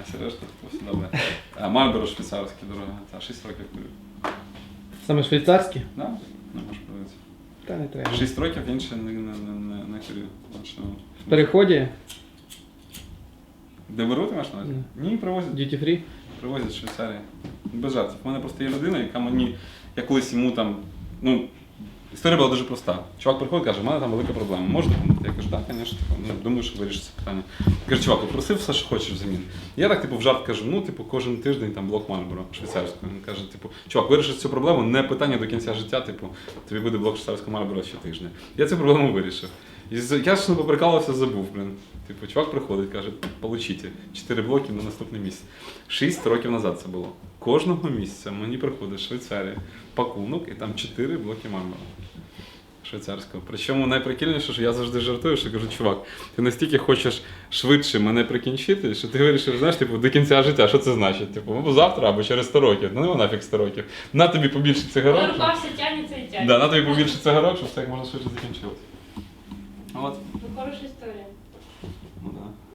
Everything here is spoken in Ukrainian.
А все решта, все добре. А Мальборо швейцарське дорога, та 6 років курю. Саме швейцарські? Да? Не можеш подивитися. Та не треба. 6 років інше не, не, не, не, не курю. Що- В переході Де беру, ти маєш на увазі? Ні, привозять. duty free. Привозять з Швейцарії. Без жартів. У мене просто є людина, яка мені, я колись йому там, ну, історія була дуже проста. Чувак приходить каже, у мене там велика проблема. Можна допомогти? Я кажу, так, звісно, ну, думаю, що вирішиться питання. Каже, чувак, попросив все, що хочеш взамін. Я так, типу, в жарт кажу, ну, типу, кожен тиждень там блок Мальборо швейцарського. Він каже, типу, чувак, вирішиш цю проблему, не питання до кінця життя, типу, тобі буде блок швейцарського Мальборо щотижня. Я цю проблему вирішив. І я ж не поприкалувався, забув, блін. Типу, чувак приходить, каже, получите 4 блоки на наступний місяць. Шість років назад це було. Кожного місяця мені приходить з Швейцарії пакунок і там 4 блоки Мальборо. Швейцарського. Причому найприкільніше, що я завжди жартую, що кажу, чувак, ти настільки хочеш швидше мене прикінчити, що ти вирішив, знаєш, типу, до кінця життя, що це значить? Типу, або завтра, або через 100 років. Ну, нема нафіг 100 років. На тобі побільше цигарок. Щоб- рука все тягнеться і тягнеться. Да, на тобі побільше цигарок, щоб все як можна швидше закінчилось. От. Ну, хороша історія. Ну, да.